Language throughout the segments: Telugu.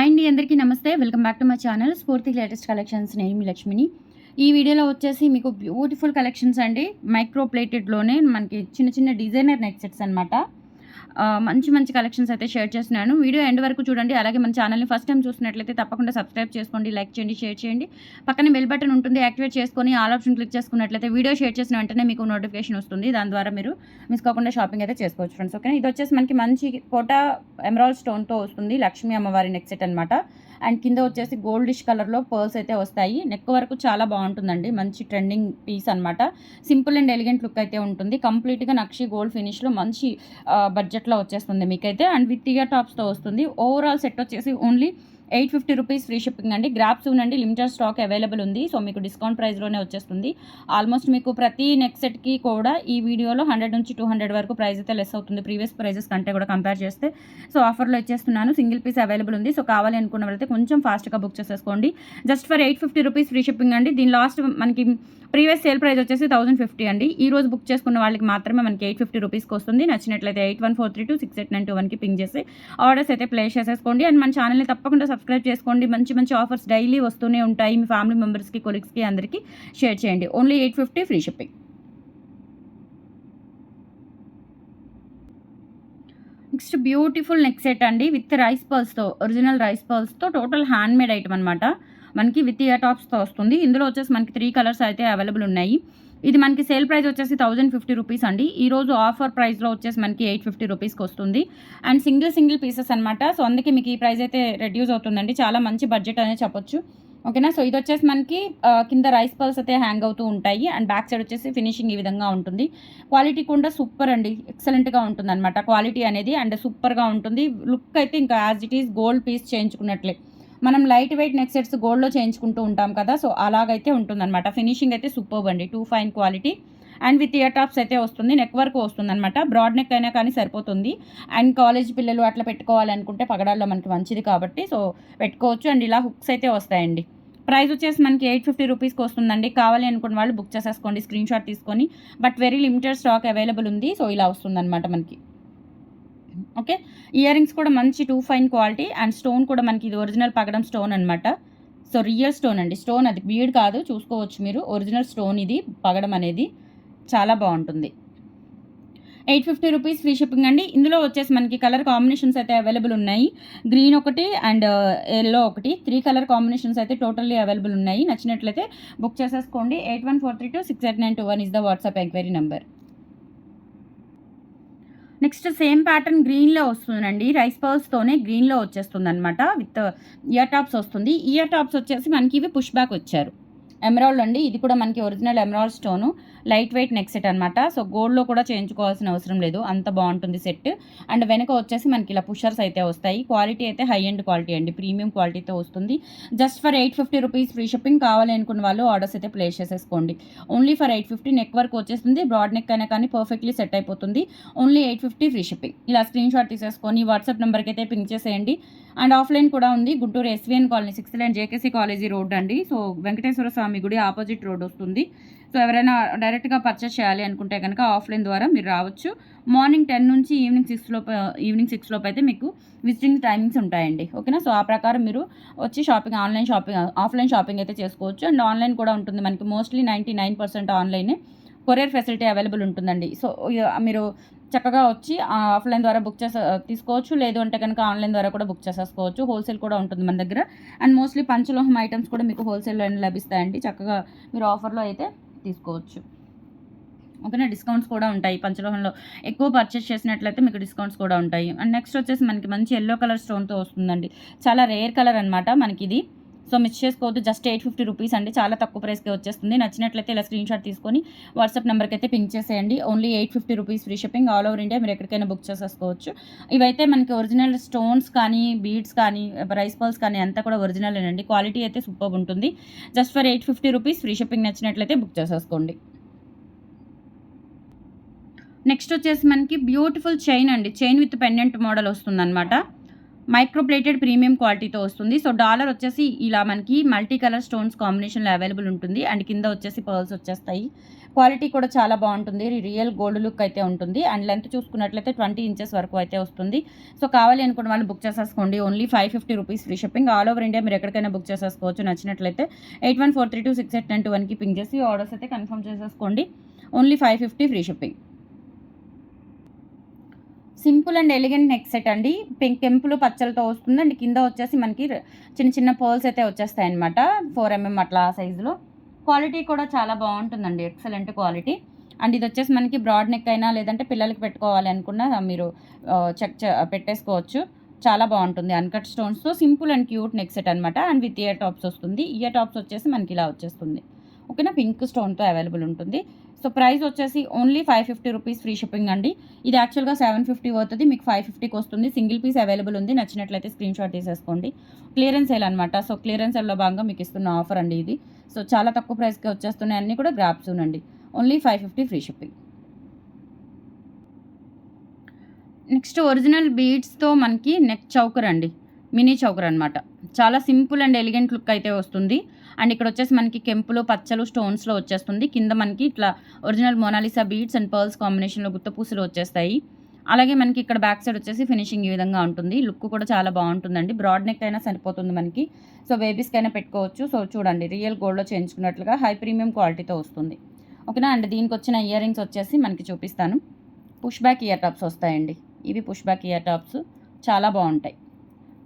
హాయ్ అండి అందరికీ నమస్తే. Welcome back to my channel. Spoorthi latest collections నేను మీ లక్ష్మిని. ఈ వీడియోలో వచ్చేసి మీకు బ్యూటిఫుల్ కలెక్షన్స్ అండి. మైక్రో ప్లేటెడ్లోనే మనకి చిన్న చిన్న డిజైనర్ నెక్ సెట్స్ అనమాట మంచి మంచి కలెక్షన్స్ అయితే షేర్ చేస్తున్నాను. వీడియో ఎండ్ వరకు చూడండి. అలాగే మన ఛానల్ని ఫస్ట్ టైం చూసినట్లయితే తప్పకుండా సబ్స్క్రైబ్ చేసుకోండి లైక్ చేయండి షేర్ చేయండి. పక్కన బెల్ బటన్ ఉంటుంది యాక్టివేట్ చేసుకొని ఆల్ ఆప్షన్ క్లిక్ చేసుకున్నట్లయితే వీడియో షేర్ చేసిన వెంటనే మీకు నోటిఫికేషన్ వస్తుంది. దాని ద్వారా మీరు మిస్ కాకుండా షాపింగ్ అయితే చేసుకోవచ్చు ఫ్రెండ్స్ ఓకే ఇది వచ్చేసి మనకి మంచి కోట ఎమరాల్ స్టోన్తో వస్తుంది. లక్ష్మీ అమ్మవారి నెక్ సెట్ అనమాట అండ్ కింద వచ్చేసి గోల్డిష్ కలర్లో పర్ల్స్ అయితే వస్తాయి. నెక్ వరకు చాలా బాగుంటుందండి. మంచి ట్రెండింగ్ పీస్ అనమాట సింపుల్ అండ్ ఎలిగెంట్ లుక్ అయితే ఉంటుంది. కంప్లీట్గా నక్షి గోల్డ్ ఫినిష్లో మంచి బడ్జెట్లో వచ్చేస్తుంది మీకైతే. అండ్ విత్ ఇయర్ టాప్స్తో వస్తుంది. ఓవరాల్ సెట్ వచ్చేసి only eight fifty rupees free shipping అండి. గ్రాప్స్ నుండి లిమిటెడ్ స్టాక్ అవైలబుల్ ఉంది. సో మీకు డిస్కౌంట్ ప్రైస్లోనే వచ్చేస్తుంది. ఆల్మోస్ట్ మీకు ప్రతి నెక్స్ట్ సెట్కి కూడా ఈ వీడియోలో హండ్రెడ్ నుంచి టూ హండ్రెడ్ వరకు ప్రైస్ అయితే లెస్ అవుతుంది. ప్రీవియస్ ప్రైజెస్ కంటే కూడా కంపేర్ చేస్తే. సో ఆఫర్లో ఇచ్చేస్తున్నాను. సింగిల్ పీస్ అవైలబుల్ ఉంది. సో కావాలి అనుకున్న వాళ్ళైతే కొంచెం ఫాస్ట్గా బుక్ చేసేసుకోండి. Just for eight fifty rupees free shipping అండి. దీని లాస్ట్ మనకి ప్రీవియస్ సేల్ ప్రైస్ వచ్చేసి థౌసండ్ ఫిఫ్టీ అండి. ఈ రోజు బుక్ చేసుకున్న వాళ్ళకి మాత్రమే మనకి ఎయిట్ ఫిఫ్టీ రూపీస్కి వస్తుంది. నచ్చినట్లయితే eight one four three two six eight nine two వన్కి పింక్ చేసి. ఆర్డర్స్ అయితే ప్లేస్ చేసేసుకోండి. అండ్ మన ఛానల్ని తప్పకుండా సబ్స్క్రైబ్ చేసుకోండి. మంచి మంచి ఆఫర్స్ డైలీ వస్తూనే ఉంటాయి. మీ ఫ్యామిలీ మెంబర్స్కి కొలీగ్స్కి అందరికీ షేర్ చేయండి. Only eight fifty free shipping. Next beautiful neck set అండి. విత్ రైస్ పర్ల్స్తో ఒరిజినల్ రైస్ పర్ల్స్తో టోటల్ హ్యాండ్ మేడ్ ఐటమ్ అనమాట మనకి విత్ ఇయర్ టాప్స్తో వస్తుంది. ఇందులో వచ్చేసి మనకి త్రీ కలర్స్ అయితే అవైలబుల్ ఉన్నాయి. ఇది మనకి సేల్ ప్రైస్ వచ్చేసి థౌజండ్ ఫిఫ్టీ రూపీస్ అండి. ఈ రోజు ఆఫర్ ప్రైస్లో వచ్చేసి మనకి ఎయిట్ ఫిఫ్టీ రూపీస్కి వస్తుంది. అండ్ సింగిల్ సింగిల్ పీసెస్ అనమాట సో అందుకే మీకు ఈ ప్రైస్ అయితే రెడ్యూస్ అవుతుందండి. చాలా మంచి బడ్జెట్ అనే చెప్పొచ్చు. ఓకేనా? సో ఇది వచ్చేసి మనకి కింద రైస్ పల్స్ అయితే హ్యాంగ్ అవుతూ ఉంటాయి. అండ్ బ్యాక్ సైడ్ వచ్చేసి ఫినిషింగ్ ఈ విధంగా ఉంటుంది. క్వాలిటీ కూడా సూపర్ అండి. ఎక్సలెంట్గా ఉంటుంది అనమాట క్వాలిటీ అనేది అండ్ సూపర్గా ఉంటుంది. లుక్ అయితే ఇంకా as it is gold piece చేయించుకున్నట్లే. మనం లైట్ వెయిట్ నెక్ సెట్స్ గోల్డ్లో చేయించుకుంటూ ఉంటాం కదా సో అలాగైతే ఉంటుందన్నమాట. ఫినిషింగ్ అయితే సూపర్ అండి. Too fine quality. And with ear tops అయితే వస్తుంది నెక్ వరకు వస్తుంది అనమాట బ్రాడ్ నెక్ అయినా కానీ సరిపోతుంది. అండ్ కాలేజ్ పిల్లలు అట్లా పెట్టుకోవాలనుకుంటే పగడాల్లో మనకి మంచిది కాబట్టి సో పెట్టుకోవచ్చు. అండ్ ఇలా హుక్స్ అయితే వస్తాయండి. ప్రైస్ వచ్చేసి మనకి ఎయిట్ ఫిఫ్టీ రూపీస్కి వస్తుందండి. కావాలి అనుకున్న వాళ్ళు బుక్ చేసేసుకోండి స్క్రీన్ షాట్ తీసుకొని. But very limited stock available ఉంది సో ఇలా వస్తుందన్నమాట మనకి. ఓకే? ఇయర్ రింగ్స్ కూడా మంచి too fine quality and stone కూడా మనకి ఇది ఒరిజినల్ పగడం స్టోన్ అనమాట సో రియల్ స్టోన్ అండి. స్టోన్ అది బీడ్ కాదు చూసుకోవచ్చు మీరు. ఒరిజినల్ స్టోన్ ఇది పగడం అనేది చాలా బాగుంటుంది. Eight fifty rupees free shipping అండి. ఇందులో వచ్చేసి మనకి కలర్ కాంబినేషన్స్ అయితే అవైలబుల్ ఉన్నాయి. గ్రీన్ ఒకటి అండ్ uh, ఎల్లో ఒకటి. త్రీ కలర్ కాంబినేషన్స్ అయితే టోటల్లీ అవైలబుల్ ఉన్నాయి. నచ్చినట్లయితే బుక్ చేసేసుకోండి. Eight one four three two six eight nine two one is the WhatsApp enquiry number. Next same pattern గ్రీన్లో వస్తుందండి. రైస్ పర్స్తోనే గ్రీన్లో వచ్చేస్తుంది అనమాట విత్ ఇయర్ టాప్స్ వస్తుంది. ఇయర్ టాప్స్ వచ్చేసి మనకి ఇవి పుష్ బ్యాక్ వచ్చారు. ఎమరాల్డ్ అండి. ఇది కూడా మనకి original emerald stone light weight neck set అనమాట సో గోల్డ్లో కూడా చేయించుకోవాల్సిన అవసరం లేదు. అంత బాగుంటుంది సెట్ అండ్ వెనక వచ్చేసి మనకి ఇలా పుషర్స్ అయితే వస్తాయి. క్వాలిటీ అయితే హై ఎండ్ క్వాలిటీ అండి. ప్రీమియం క్వాలిటీతో వస్తుంది. Just for eight fifty rupees free shipping కావాలి అనుకున్న వాళ్ళు ఆర్డర్స్ అయితే ప్లేస్ చేసేసుకోండి. Only for eight fifty neck work వచ్చేస్తుంది. బ్రాడ్ నెక్ అయినా కానీ పర్ఫెక్ట్లీ సెట్ అయిపోతుంది. Only eight fifty free shipping ఇలా స్క్రీన్ షాట్ తీసేసుకొని వాట్సాప్ నెంబర్కి అయితే పింక్ చేసేయండి. అండ్ ఆఫ్లైన్ కూడా ఉంది. Guntur SVN colony sixth line JKC college road అండి. సో వెంకటేశ్వర స్వామి గుడి ఆపోజిట్ రోడ్ వస్తుంది. సో ఎవరైనా డైరెక్ట్గా పర్చేస్ చేయాలి అనుకుంటే కనుక ఆఫ్లైన్ ద్వారా మీరు రావచ్చు. మార్నింగ్ టెన్ నుంచి ఈవినింగ్ సిక్స్ లోపు ఈవినింగ్ సిక్స్ లోపు అయితే మీకు విజిటింగ్ టైమింగ్స్ ఉంటాయండి. ఓకేనా? సో ఆ ప్రకారం మీరు వచ్చి shopping online shopping offline shopping అయితే చేసుకోవచ్చు. అండ్ ఆన్లైన్ కూడా ఉంటుంది. మనకి మోస్ట్లీ నైంటీ నైన్ పర్సెంట్ ఆన్లైనే కొరియర్ ఫెసిలిటీ అవైలబుల్ ఉంటుందండి. సో మీరు చక్కగా వచ్చి ఆఫ్లైన్ ద్వారా బుక్ చేసే తీసుకోవచ్చు. లేదు అంటే కనుక ఆన్లైన్ ద్వారా కూడా బుక్ చేసేసుకోవచ్చు. హోల్సేల్ కూడా ఉంటుంది మన దగ్గర. అండ్ మోస్ట్లీ పంచలోహం ఐటమ్స్ కూడా మీకు హోల్సేల్లో లభిస్తాయండి. చక్కగా మీరు ఆఫర్లో అయితే తీసుకోవచ్చు. ఓకేనా? డిస్కౌంట్స్ కూడా ఉంటాయి పంచలోహంలో. ఎక్కువ పర్చేస్ చేసినట్లయితే మీకు డిస్కౌంట్స్ కూడా ఉంటాయి. అండ్ నెక్స్ట్ వచ్చేసి మనకి మంచి ఎల్లో కలర్ స్టోన్తో వస్తుందండి. చాలా రేర్ కలర్ అనమాట మనకి ఇది సో మిస్ చేసుకోవద్దు. జస్ట్ ఎయిట్ ఫిఫ్టీ రూపీస్ అండి. చాలా తక్కువ ప్రైస్కి వచ్చేస్తుంది. నచ్చినట్లయితే ఇలా స్క్రీన్ షాట్ తీసుకొని వాట్సాప్ నెంబర్కి అయితే పింక్ చేసేయండి. Only eight fifty rupees free shipping all over India మీరు ఎక్కడికైనా బుక్ చేసేసుకోవచ్చు. ఇవైతే మనకి ఒరిజినల్ స్టోన్స్ కానీ బీడ్స్ కానీ రైస్ పల్స్ కానీ అంతా కూడా ఒరిజినల్ అండి క్వాలిటీ అయితే సూపర్ ఉంటుంది. Just for eight fifty rupees free shipping నచ్చినట్లయితే బుక్ చేసేసుకోండి. నెక్స్ట్ వచ్చేసి మనకి బ్యూటిఫుల్ చైన్ అండి. చైన్ విత్ పెండెంట్ మోడల్ వస్తుందన్నమాట. మైక్రోప్లేటెడ్ ప్రీమియం క్వాలిటీతో వస్తుంది. సో డాలర్ వచ్చేసి ఇలా మనకి మల్టీ కలర్ స్టోన్స్ కాంబినేషన్లో అవైలబుల్ ఉంటుంది. అండ్ కింద వచ్చేసి పర్ల్స్ వచ్చేస్తాయి. క్వాలిటీ కూడా చాలా బాగుంటుంది. రియల్ గోల్డ్ లుక్ అయితే ఉంటుంది. అండ్ లెంత్ చూసుకున్నట్లయితే ట్వంటీ ఇంచెస్ వరకు అయితే వస్తుంది. సో కావాలి అనుకున్న వాళ్ళు బుక్ చేసేసుకోండి. Only five fifty rupees free shipping. All over India మీరు ఎక్కడికైనా బుక్ చేసేసుకోవచ్చు. నచ్చినట్లయితే eight one four three two six eight nine two వన్కి పింక్ చేసి ఆర్డర్స్ అయితే కన్ఫర్మ్ చేసేసుకోండి. Only five fifty free shipping. Simple and elegant neck set అండి. పింక్ కెంపులు పచ్చలతో వస్తుంది. అండ్ కింద వచ్చేసి మనకి చిన్న చిన్న పర్ల్స్ అయితే వచ్చేస్తాయి అనమాట ఫోర్ ఎంఎం అట్లా ఆ సైజులో. క్వాలిటీ కూడా చాలా బాగుంటుందండి. Excellent quality. అండ్ ఇది వచ్చేసి మనకి బ్రాడ్ నెక్ అయినా లేదంటే పిల్లలకి పెట్టుకోవాలి అనుకున్నా మీరు చెక్ పెట్టేసుకోవచ్చు. చాలా బాగుంటుంది. అన్కట్ స్టోన్స్తో simple and cute neck set అనమాట అండ్ విత్ ఇయర్ టాప్స్ వస్తుంది. ఇయర్ టాప్స్ వచ్చేసి మనకి ఇలా వచ్చేస్తుంది. ఓకేనా? పింక్ స్టోన్తో అవైలబుల్ ఉంటుంది. సో ప్రైస్ వచ్చేసి only five fifty rupees free shipping అండి. ఇది యాక్చువల్గా సెవెన్ ఫిఫ్టీ అవుతుంది మీకు ఫైవ్ ఫిఫ్టీకి వస్తుంది. సింగిల్ పీస్ అవైలబుల్ ఉంది. నచ్చినట్లయితే స్క్రీన్ షాట్ తీసేసుకోండి. క్లియరెన్స్ సేల్ అనమాట సో క్లియరెన్స్ సేల్లో భాగంగా మీకు ఇస్తున్న ఆఫర్ అండి ఇది. సో చాలా తక్కువ ప్రైస్కి వచ్చేస్తున్నాయి. అన్నీ కూడా గ్రాప్స్ ఉండండి only five fifty free shipping. Next original బీడ్స్తో మనకి నెక్ చౌకర్ అండి. మినీ చౌకర్ అనమాట చాలా సింపుల్ అండ్ ఎలిగెంట్ లుక్ అయితే వస్తుంది. అండ్ ఇక్కడ వచ్చేసి మనకి కెంపులు పచ్చలు స్టోన్స్లో వచ్చేస్తుంది. కింద మనకి ఇట్లా original Mona Lisa beads and pearls కాంబినేషన్లో గుత్తపూసలు వచ్చేస్తాయి. అలాగే మనకి ఇక్కడ బ్యాక్ సైడ్ వచ్చేసి ఫినిషింగ్ ఈ విధంగా ఉంటుంది. లుక్ కూడా చాలా బాగుంటుందండి. బ్రాడ్ నెక్ అయినా సరిపోతుంది మనకి. సో బేబీస్కి అయినా పెట్టుకోవచ్చు. సో చూడండి రియల్ గోల్డ్లో చేయించుకున్నట్లుగా హై ప్రీమియం క్వాలిటీతో వస్తుంది. ఓకేనా? అండ్ దీనికి వచ్చిన ఇయర్ రింగ్స్ వచ్చేసి మనకి చూపిస్తాను. పుష్ బ్యాక్ ఇయర్ టాప్స్ వస్తాయండి. ఇవి పుష్ బ్యాక్ ఇయర్ టాప్స్. చాలా బాగుంటాయి.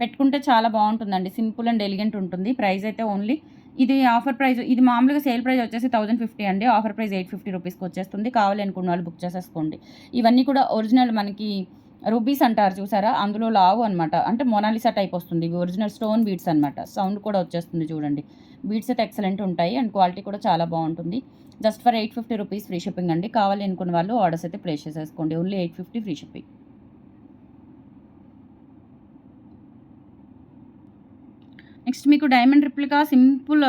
పెట్టుకుంటే చాలా బాగుంటుందండి. సింపుల్ అండ్ ఎలిగెంట్ ఉంటుంది. ప్రైస్ అయితే ఓన్లీ ఇది ఆఫర్ ప్రైస్ ఇది మామూలుగా సేల్ ప్రైస్ వచ్చేసి థౌసండ్ ఫిఫ్టీ అండి. ఆఫర్ ప్రైస్ ఎయిట్ ఫిఫ్టీ రూపీస్కి వచ్చేస్తుంది. కావాలి అనుకున్న వాళ్ళు బుక్ చేసేసుకోండి. ఇవన్నీ కూడా ఒరిజినల్ మనకి రూబీస్ అంటారు చూసారా? అందులో లావు అనమాట అంటే మొనాలిసా టైప్ వస్తుంది. ఇవి ఒరిజినల్ స్టోన్ బీడ్స్ అనమాట సౌండ్ కూడా వచ్చేస్తుంది చూడండి. బీడ్స్ అయితే ఎక్సలెంట్ ఉంటాయి అండ్ క్వాలిటీ కూడా చాలా బాగుంటుంది. Just for eight fifty rupees free shipping అండి. కావాలి అనుకున్న వాళ్ళు ఆర్డర్స్ అయితే ప్లేస్ చేసేసుకోండి. Only eight fifty free shipping. Next మీకు diamond replica simple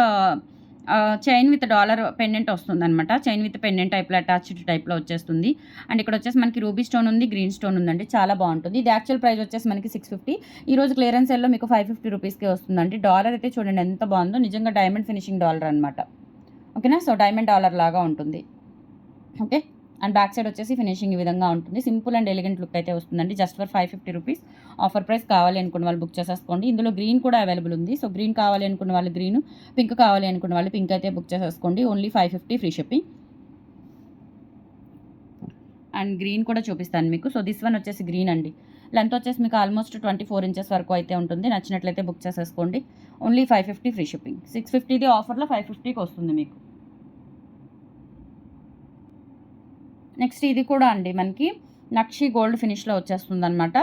chain with dollar pendant వస్తుంది అనమాట చైన్ విత్ పెండెంట్ టైప్లో అటాచ్డ్ టైప్లో వచ్చేస్తుంది. అండ్ ఇక్కడ వచ్చేసి మనకి రూబీ స్టోన్ ఉంది గ్రీన్ స్టోన్ ఉందండి. చాలా బాగుంటుంది. ఇది యాక్చువల్ ప్రైస్ వచ్చేసి మనకి సిక్స్ ఫిఫ్టీ. ఈ రోజు క్లియరెన్స్ సెల్లో మీకు ఫైవ్ ఫిఫ్టీ రూపీస్కి వస్తుందండి. డాలర్ అయితే చూడండి ఎంత బాగుందో. నిజంగా డైమండ్ ఫినిషింగ్ డాలర్ అనమాట ఓకేనా? సో డైమండ్ డాలర్ లాగా ఉంటుంది. ఓకే? అండ్ బ్యాక్ సైడ్ వచ్చేసి ఫినిషింగ్ ఈ విధంగా ఉంటుంది. సింపుల్ అండ్ ఎలిగెంట్ లుక్ అయితే వస్తుందండి. Just for five fifty rupees offer price కావాలి అనుకున్న వాళ్ళు బుక్ చేసేసుకోండి. ఇందులో గ్రీన్ కూడా అవైలబుల్ ఉంది. సో గ్రీన్ కావాలి అనుకున్న వాళ్ళు గ్రీన్ పింక్ కావాలి అనుకున్న వాళ్ళు పింక్ అయితే బుక్ చేసేసుకోండి. Only five fifty free shipping. And green కూడా చూపిస్తాను మీకు. సో దిస్ వన్ వచ్చేసి గ్రీన్ అండి. లెంత్ వచ్చేసి మీకు ఆల్మోస్ట్ ట్వంటీ ఫోర్ ఇంచెస్ వరకు అయితే ఉంటుంది. నచ్చినట్లయితే బుక్ చేసేసుకోండి. Only five fifty free shipping. Six ఫిఫ్టీది ఆఫర్లో ఫైవ్ ఫిఫ్టీకి వస్తుంది మీకు. నెక్స్ట్ ఇది కూడా అండి మనకి నక్షి గోల్డ్ ఫినిష్లో వచ్చేస్తుంది అనమాట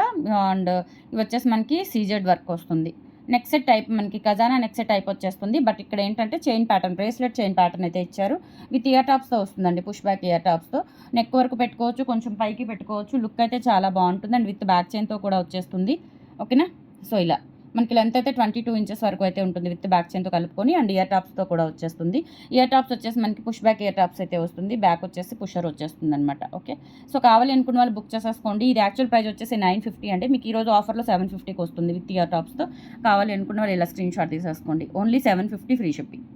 అండ్ ఇవి వచ్చేసి మనకి సీజెడ్ వర్క్ వస్తుంది. నెక్స్ట్ సెట్ టైప్ మనకి ఖజానా నెక్స్ట్ టైప్ వచ్చేస్తుంది. బట్ ఇక్కడ ఏంటంటే chain pattern bracelet chain pattern అయితే ఇచ్చారు. విత్ ఇయర్ టాప్స్తో వస్తుందండి పుష్ బ్యాక్ ఇయర్ టాప్స్తో నెక్ వరకు పెట్టుకోవచ్చు కొంచెం పైకి పెట్టుకోవచ్చు. లుక్ అయితే చాలా బాగుంటుంది. అండ్ విత్ బ్యాక్ చైన్తో కూడా వచ్చేస్తుంది. ఓకేనా సో ఇలా. మనకి లెంత్ అయితే ట్వంటీ టూ ఇంచెస్ వరకు అయితే ఉంటుంది విత్ బ్యాక్ చైన్తో కలుపుకొని అండ్ ఇయర్ టాప్స్తో కూడా వచ్చేస్తుంది. ఇయర్ టాప్స్ వచ్చేసి మనకి పుష్ బ్యాక్ ఇయర్ టాప్స్ అయితే వస్తుంది. బ్యాక్ వచ్చేసి పుషర్ వచ్చేస్తుంది అనమాట ఓకే సో కావాలి అనుకున్న వాళ్ళు బుక్ చేసేసుకోండి. ఇది యాక్చువల్ ప్రైస్ వచ్చేసి నైన్ ఫిఫ్టీ అండి మీకు ఈ రోజు ఆఫర్లో సెవెన్ ఫిఫ్టీకి వస్తుంది విత్ ఇయర్ టాప్స్తో కావాలి అనుకున్న వాళ్ళు ఇలా స్క్రీన్ షాట్ తీసేసుకోండి. Only seven fifty free shipping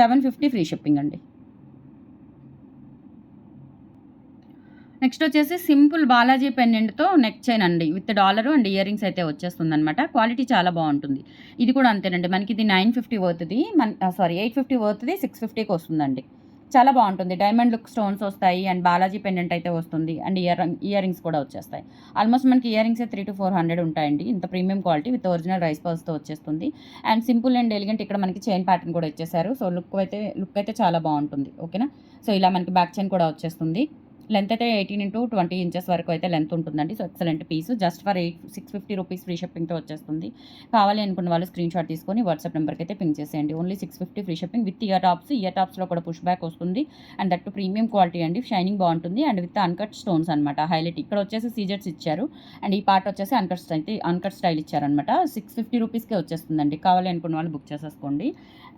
seven fifty free shipping అండి. నెక్స్ట్ వచ్చేసి సింపుల్ బాలాజీ పెండెంట్తో నెక్ చైన్ అండి. With dollar and ear rings అయితే వచ్చేస్తుంది అనమాట క్వాలిటీ చాలా బాగుంటుంది. ఇది కూడా అంతేనండి. మనకి ఇది నైన్ ఫిఫ్టీ పోతుంది మన సారీ ఎయిట్ ఫిఫ్టీ పోతుంది సిక్స్ ఫిఫ్టీకి వస్తుందండి. చాలా బాగుంటుంది. డైమండ్ లుక్ స్టోన్స్ వస్తాయి అండ్ బాలాజీ పెండెంట్ అయితే వస్తుంది అండ్ ఇయర్ ఇయర్ రింగ్స్ కూడా వచ్చేస్తాయి. ఆల్మోస్ట్ మనకి ear rings three to four hundred ఉంటాయండి. ఇంత premium quality with original rice పర్స్తో వచ్చేస్తుంది. అండ్ సింపుల్ అండ్ ఎలిగెంట్ ఇక్కడ మనకి చైన్ ప్యాటర్న్ కూడా ఇచ్చేసారు. సో లుక్ అయితే లుక్ అయితే చాలా బాగుంటుంది. ఓకేనా? సో ఇలా మనకి బ్యాక్ చైన్ కూడా వచ్చేస్తుంది. లెంత్ అయితే ఎయిటీన్ ఇంటూ ట్వంటీ ఇంచెస్ వరకు అయితే లెంత్ ఉంటుందండి. So excellent piece. Just for eight six fifty rupees free షిప్పింగ్తో వచ్చేస్తుంది. కావాలి అనుకున్న వాళ్ళు స్క్రీన్ షాట్ తీసుకొని వాట్సాప్ నెంబర్కి అయితే పింక్ చేసేయండి. Only six fifty free shipping with ear tops. Ear టాప్స్లో కూడా పుష్ బ్యాక్ వస్తుంది. అండ్ దట్ ప్రీమియం క్వాలిటీ అండి. షైనింగ్ బాగుంటుంది. అండ్ విత్ అన్కట్ స్టోన్స్ అనమాట హైలైట్. ఇక్కడ వచ్చేసి సీజర్స్ ఇచ్చారు. అండ్ ఈ పార్ట్ వచ్చేసి అన్కట్ స్టైల్ అన్కట్ స్టైల్ ఇచ్చారనమాట సిక్స్ ఫిఫ్టీ రూపీస్కే వచ్చేస్తుందండి. కావాలి అనుకున్న వాళ్ళు బుక్ చేసేసుకోండి.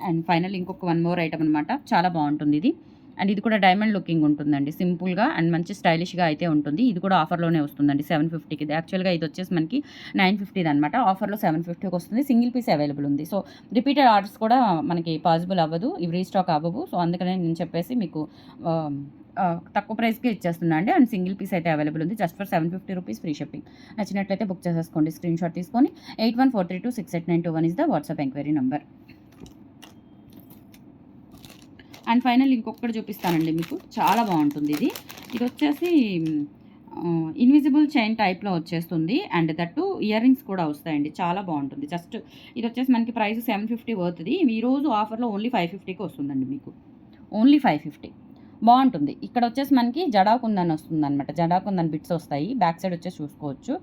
అండ్ ఫైనల్ ఇంకొక వన్ మోర్ ఐటమ్ అనమాట చాలా బాగుంటుంది ఇది. అండ్ ఇది కూడా డైమండ్ లుకింగ్ ఉంటుందండి. సింపుల్గా అండ్ మంచి స్టైలిష్గా అయితే ఉంటుంది. ఇది కూడా ఆఫర్లోనే వస్తుందండి. సెవెన్ ఫిఫ్టీకి యాక్చువల్గా ఇది వచ్చేసి మనకి నైన్ ఫిఫ్టీది అనమాట ఆఫర్లో సెవెన్ ఫిఫ్టీకి వస్తుంది. సింగిల్ పీస్ అవైలబుల్ ఉంది. సో రిపీటెడ్ ఆర్డర్స్ కూడా మనకి పాసిబుల్ అవ్వదు. ఇవి రీస్టాక్ అవ్వవు. సో అందుకనే నేను చెప్పేసి మీకు తక్కువ ప్రైస్కి ఇచ్చేస్తున్నా అండి. అండ్ సింగిల్ పీస్ అయితే అవైలబుల్ ఉంది. Just for seven fifty rupees free shipping. నచ్చినట్లయితే బుక్ చేసేసుకోండి. స్క్రీన్ షాట్ తీసుకొని. Eight one four three two six eight nine two one is the WhatsApp enquiry number. And final ఇంకొకటి చూపిస్తానండి మీకు. చాలా బాగుంటుంది ఇది. ఇది వచ్చేసి ఇన్విజిబుల్ చైన్ టైప్లో వచ్చేస్తుంది. అండ్ దట్టు ఇయర్ రింగ్స్ కూడా వస్తాయండి. చాలా బాగుంటుంది. జస్ట్ ఇది వచ్చేసి మనకి ప్రైస్ సెవెన్ ఫిఫ్టీ అవుతుంది ఈ రోజు ఆఫర్లో ఓన్లీ ఫైవ్ ఫిఫ్టీకి వస్తుందండి మీకు. ఓన్లీ ఫైవ్ ఫిఫ్టీ బాగుంటుంది. ఇక్కడ వచ్చేసి మనకి జడాకుందని వస్తుంది అనమాట జడాకుందని బిట్స్ వస్తాయి. బ్యాక్ సైడ్ వచ్చేసి చూసుకోవచ్చు.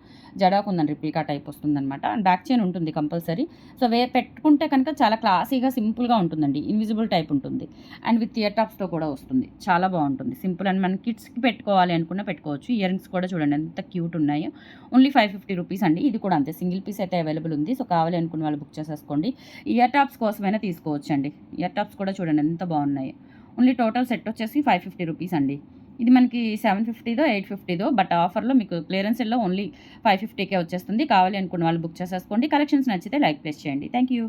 జడాకుందని రిప్లికా టైప్ వస్తుంది అనమాట బ్యాక్ చైన్ ఉంటుంది కంపల్సరీ సో వే పెట్టుకుంటే కనుక చాలా క్లాసీగా సింపుల్గా ఉంటుందండి. ఇన్విజిబుల్ టైప్ ఉంటుంది. అండ్ విత్ ఇయర్ టాప్స్తో కూడా వస్తుంది. చాలా బాగుంటుంది. సింపుల్ అండ్ మన కిడ్స్కి పెట్టుకోవాలి అనుకున్న పెట్టుకోవచ్చు. ఇయర్ రింగ్స్ కూడా చూడండి ఎంత క్యూట్ ఉన్నాయో. ఓన్లీ ఫైవ్ ఫిఫ్టీ రూపీస్ అండి. ఇది కూడా అంతే. సింగిల్ పీస్ అయితే అవైలబుల్ ఉంది. సో కావాలి అనుకున్న వాళ్ళు బుక్ చేసేసుకోండి. ఇయర్ టాప్స్ కోసమైనా తీసుకోవచ్చు అండి ఇయర్ టాప్స్ కూడా చూడండి ఎంత బాగున్నాయి. ఓన్లీ టోటల్ సెట్ వచ్చేసి ఫైవ్ ఫిఫ్టీ రూపీస్ అండి. ఇది మనకి సెవెన్ ఫిఫ్టీదో ఎయిట్ ఫిఫ్టీదో బట్ ఆఫర్లో మీకు క్లియరెన్స్ సెల్లో ఓన్లీ ఫైవ్ ఫిఫ్టీకే వచ్చేస్తుంది. కావాలి అనుకున్న వాళ్ళు బుక్ చేసేసుకోండి. కలెక్షన్స్ నచ్చితే లైక్ ప్లేస్ చేయండి. Thank you